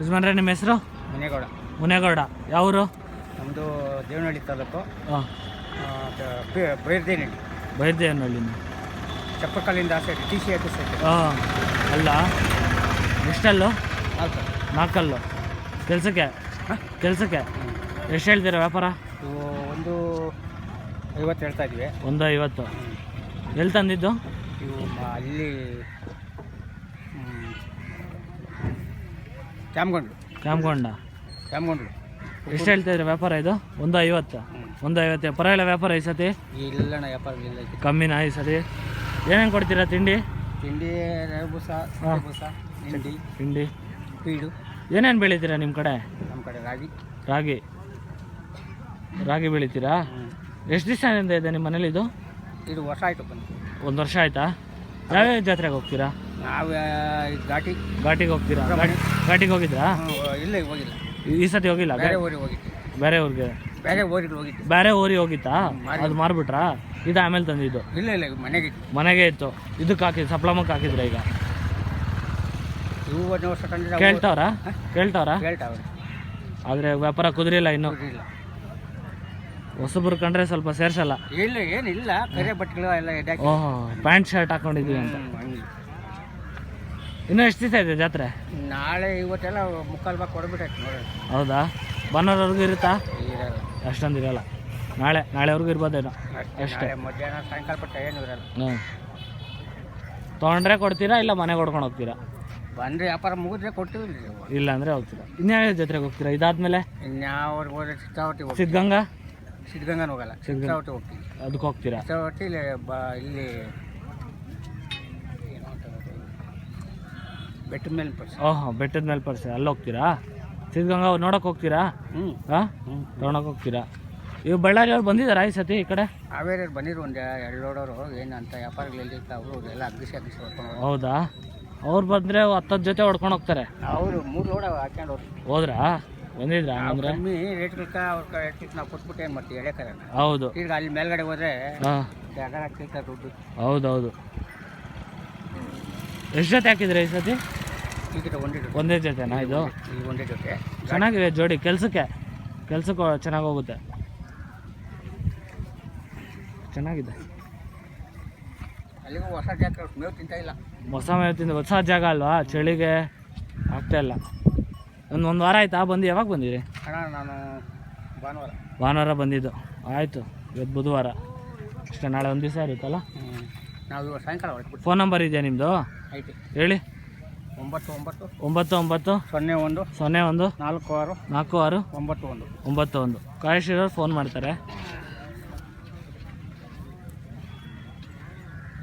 ಯಜಮಾನ್ರೆ ನಿಮ್ಮ ಹೆಸರು? ಮುನೇಗೌಡ ಮುನೇಗೌಡ ಯಾವರು? ನಮ್ಮದು ದೇವನಹಳ್ಳಿ ತಾಲೂಕು. ಹಾಂ. ಬೈರ್ದೇನಹಳ್ಳಿ. ಬೈದ್ದೇನಹಳ್ಳಿ ಚಪ್ಪಕಲ್ಲಿಂದ ಆಸೆ ಟಿ ಸಿ ಆಫೀಸ್ ಹಾಂ. ಅಲ್ಲ ಎಷ್ಟಲ್ಲು? ನಾಲ್ಕು. ನಾಲ್ಕಲ್ಲು. ಕೆಲಸಕ್ಕೆ? ಕೆಲಸಕ್ಕೆ? ಎಷ್ಟು ಹೇಳ್ತೀರಾ ವ್ಯಾಪಾರ? ಇವು ಒಂದು ಐವತ್ತು ಹೇಳ್ತಾ ಇದ್ವಿ ಒಂದು ಐವತ್ತು. ಎಲ್ಲಿ ತಂದಿದ್ದು? ಇವು ಅಲ್ಲಿ ಕ್ಯಾಮ್ಗೊಂಡ್ಲು ಕ್ಯಾಮ್ಕೊಂಡ ಕ್ಯಾಮ್ಗೊಂಡು ಎಷ್ಟು ಹೇಳ್ತಿದ್ರಿ ವ್ಯಾಪಾರ ಇದು? ಒಂದು ಐವತ್ತು ಒಂದು ಐವತ್ತು ಪರವಾಗಿಲ್ಲ ವ್ಯಾಪಾರ ಈ ಸತಿ? ಇಲ್ಲಣ್ಣ ವ್ಯಾಪಾರ ಇಲ್ಲ ಕಮ್ಮಿನ ಕಮ್ಮಿನಾ ಈ ಸತಿ? ಏನೇನು ಕೊಡ್ತೀರಾ ತಿಂಡಿ? ತಿಂಡಿ ಬೂಸ ಹಾಂ. ಬೂಸ ಹಿಂಡಿ ತಿಂಡಿ. ಪೀಡು. ಏನೇನು ಬೆಳಿತೀರಾ ನಿಮ್ಮ ಕಡೆ? ನಮ್ಮ ಕಡೆ ರಾಗಿ. ರಾಗಿ. ರಾಗಿ ಬೆಳಿತೀರಾ? ಎಷ್ಟು ದಿವಸದಿಂದ ಇದೆ ನಿಮ್ಮ ಮನೇಲಿ ಇದು? ಇದು ವರ್ಷ ಆಯಿತು ಬಂದು. ಒಂದು ವರ್ಷ ಆಯಿತಾ? ಯಾವ್ಯಾವ ಜಾತ್ರೆಗೆ ಹೋಗ್ತೀರಾ? ನಾವು ಘಾಟಿ ಘಾಟಿಗೆ ಹೋಗ್ತೀರಾ? ಘಾಟಿ ಘಾಟಿಗೆ ಹೋಗಿದ್ರಾ? ಇಲ್ಲ ಹೋಗಿಲ್ಲ. ಈ- ಸತಿ ಹೋಗಿಲ್ಲ? ಬೇರೆ ಊರಿಗೆ ಹೋಗಿತ್ತು ಬೇರೆ ಊರಿಗೆ? ಬೇರೆ ಊರಿಗೆ ಹೋಗಿತ್ತು ಬೇರೆ ಊರಿಗೆ ಹೋಗಿತ್ತಾ? ಅದು ಮಾರ್ಬಿಟ್ರಾ? ಇದು ಆಮೇಲೆ ತಂದಿದ್ದು? ಇಲ್ಲ ಇಲ್ಲ ಮನೆಗೆ ಮನೆಗೆ ಇತ್ತು. ಇದಕ್ಕೆ ಹಾಕಿದ್ರು ಸಪ್ಲಮಕ್ಕೆ ಹಾಕಿದ್ರೆ ಈಗ? ಇವು ಒಂದು ವರ್ಷ ಕಂಡಿದ್ರೆ ಕೇಳ್ತಾವ್ರಾ? ಕೇಳ್ತಾವ್ರಾ? ಕೇಳ್ತಾವ್ರೆ. ಆದರೆ ವ್ಯಾಪಾರ ಕುದುರಿಲ್ಲ ಇನ್ನು. ಇಲ್ಲ ಹೊಸಬ್ರು ಕಂಡ್ರೆ ಸ್ವಲ್ಪ ಸೇರ್ಸಲ್ಲ. ಇಲ್ಲ ಏನಿಲ್ಲ. ಕರೆ ಬಟ್ಟೆಗಳು ಎಲ್ಲ ಎಡ್ಯಾಕಿ ಓಹೋ ಪ್ಯಾಂಟ್ ಶರ್ಟ್ ಹಾಕೊಂಡಿದ್ವಿ ಅಂತ. ಹ್ಮ್, ಹಂಗೆ. ಇನ್ನೂ ಎಷ್ಟು ದಿವಸ ಇದೆ ಜಾತ್ರೆ? ನಾಳೆ ಇವತ್ತೆಲ್ಲ ಮುಕ್ಕಾಲು ಭಾಗ ಕೊಡ್ಬಿಟ್ಟು ನೋಡೋಣ ಹೌದಾ? ಭಾನುವಾರವರೆಗೂ ಇರುತ್ತಾ? ಇರಲ್ಲ. ಅಷ್ಟೊಂದು ಇರಲ್ಲ. ನಾಳೆ ನಾಳೆವರೆಗೂ ಇರ್ಬೋದೇನೋ. ಅಷ್ಟೇ. ನಾಳೆ ಮಧ್ಯಾಹ್ನ ಸಾಯಂಕಾಲ ಏನು ಇರಲ್ಲ. ಹ್ಞೂ ತೊಗೊಂಡ್ರೆ ಕೊಡ್ತೀರಾ ಇಲ್ಲ ಮನೆಗೆ ಹೊಡ್ಕೊಂಡು ಹೋಗ್ತೀರಾ? ಬಂದರೆ ವ್ಯಾಪಾರ ಮುಗಿದ್ರೆ ಕೊಡ್ತೀವಿ ಇಲ್ಲ. ಅಂದರೆ ಹೋಗ್ತೀರಾ. ಇನ್ಯಾವ ಜಾತ್ರೆಗೆ ಹೋಗ್ತೀರಾ? ಇದಾದ್ಮೇಲೆ? ಇನ್ಯಾವ್ರಿಗೆ ಹೋದ್ರೆ ಚಿತ್ತಾವಟಿ ಹೋಗ್ತೀವಿ. ಸಿದ್ಧಗಂಗಾ? ಸಿದ್ಧಗಂಗನ ಹೋಗಲ್ಲ. ಸಿದ್ಧಗಂಗಾ. ಹೋಗ್ತೀವಿ. ಅದಕ್ಕೆ ಹೋಗ್ತೀರಾ? ಚಿತ್ತಾವಟಿ ಇಲ್ಲಿ ಬ ಇಲ್ಲಿ ಏನೋ ಅಂತಾರೆ ಅದು. ಬೆಟ್ಟದ ಮೇಲೆ ಪರ್ಸ್. ಓಹೋ ಬೆಟ್ಟದ ಮೇಲೆ ಪರ್ಸೆ. ಅಲ್ಲಿ ಹೋಗ್ತೀರಾ? ಸಿದ್ಧಗಂಗಾ ನೋಡೋಕೆ ಹೋಗ್ತೀರಾ? ಹ್ಞೂ ಹಾಂ? ತೊಗೊಳಕ್ಕೆ ಹೋಗ್ತೀರಾ? ಇವು ಬಳ್ಳಾರಿಯವ್ರು ಬಂದಿದ್ದಾರಾ ಈ ಸತಿ ಈ ಕಡೆ? ಹಾವೇರಿಯವ್ರು ಬಂದಿರು ಒಂದು ಎರಡು ಲೋಡೋರು ಏನು ಅಂತ ವ್ಯಾಪಾರಗಳಲ್ಲಿ ಅವರು ಎಲ್ಲ ಅಗ್ಗಿಸಿ ಅಗ್ಗಿಸಿ ಹೊಡ್ಕೊಂಡು ಹೌದಾ? ಅವ್ರು ಬಂದರೆ ಹತ್ತತ್ತು ಜೊತೆ ಹೊಡ್ಕೊಂಡು ಹೋಗ್ತಾರೆ. ಅವರು ಮೂರು ಲೋಡ ಹಾಕೊಂಡು ಹೋದ್ರು. ಹೋದ್ರಾ? ಬಂದಿದ್ರಾ ಅಂದ್ರೆ ಕಮ್ಮಿ ರೇಟ್ಗಳ್ಕ ಅವ್ರ ರೇಟ್ಗೆ ನಾವು ಕೊಟ್ಬಿಟ್ಟು ಏನು ಮಾಡ್ತೀವಿ ಎಳೆ ಕರ ಹೌದು. ಈಗ ಅಲ್ಲಿ ಮೇಲ್ಗಡೆ ಹೋದ್ರೆ ಹಾಂ. ಜಾಗ ಕೇಳ್ತಾರೆ ದುಡ್ಡು. ಹೌದೌದು. ಎಷ್ಟು ಜೊತೆ ಹಾಕಿದ್ರೆ ಈ ಸತಿ? ಒಂದೇ ಜೊತೆ. ಒಂದೇ ಜೊತೆನಾ ಇದು? ಈ ಒಂದೇ ಜೊತೆ. ಚೆನ್ನಾಗಿದೆ ಜೋಡಿ ಕೆಲಸಕ್ಕೆ ಕೆಲಸಕ್ಕೆ ಚೆನ್ನಾಗಿ ಹೋಗುತ್ತೆ. ಚೆನ್ನಾಗಿದೆ. ಅಲ್ಲಿಗೂ ಹೊಸ ಅವ್ರು ಮೇವು ತಿಂತ ಇಲ್ಲ. ಹೊಸ ಜಾಗ ಅಲ್ವಾ? ಚಳಿಗೆ ಆಗ್ತಾ ಇಲ್ಲ. ಒಂದು ಒಂದು ವಾರ ಆಯ್ತಾ ಬಂದು? ಯಾವಾಗ ಬಂದಿರಿ? ಅಣ್ಣ ನಾನು ಭಾನುವಾರ. ಭಾನುವಾರ ಬಂದಿದ್ದು. ಆಯಿತು ಇವತ್ತು ಬುಧವಾರ. ಅಷ್ಟೇ ನಾಳೆ ಒಂದು ದಿವಸ ಇರುತ್ತಲ್ಲ? ನಾವು ಸಾಯಂಕಾಲ ಫೋನ್ ನಂಬರ್ ಇದೆಯಾ ನಿಮ್ಮದು ಐತಿ. ಹೇಳಿ. ಒಂಬತ್ತು ಒಂಬತ್ತು. ಒಂಬತ್ತು ಒಂಬತ್ತು. ಸೊನ್ನೆ ಒಂದು. ಸೊನ್ನೆ ಒಂದು. ನಾಲ್ಕು ಆರು. ನಾಲ್ಕು ಆರು. ಒಂಬತ್ತು ಒಂದು. ಒಂಬತ್ತು ಒಂದು. ಕಾಳೇಶ್ವರವ್ರು ಫೋನ್ ಮಾಡ್ತಾರೆ.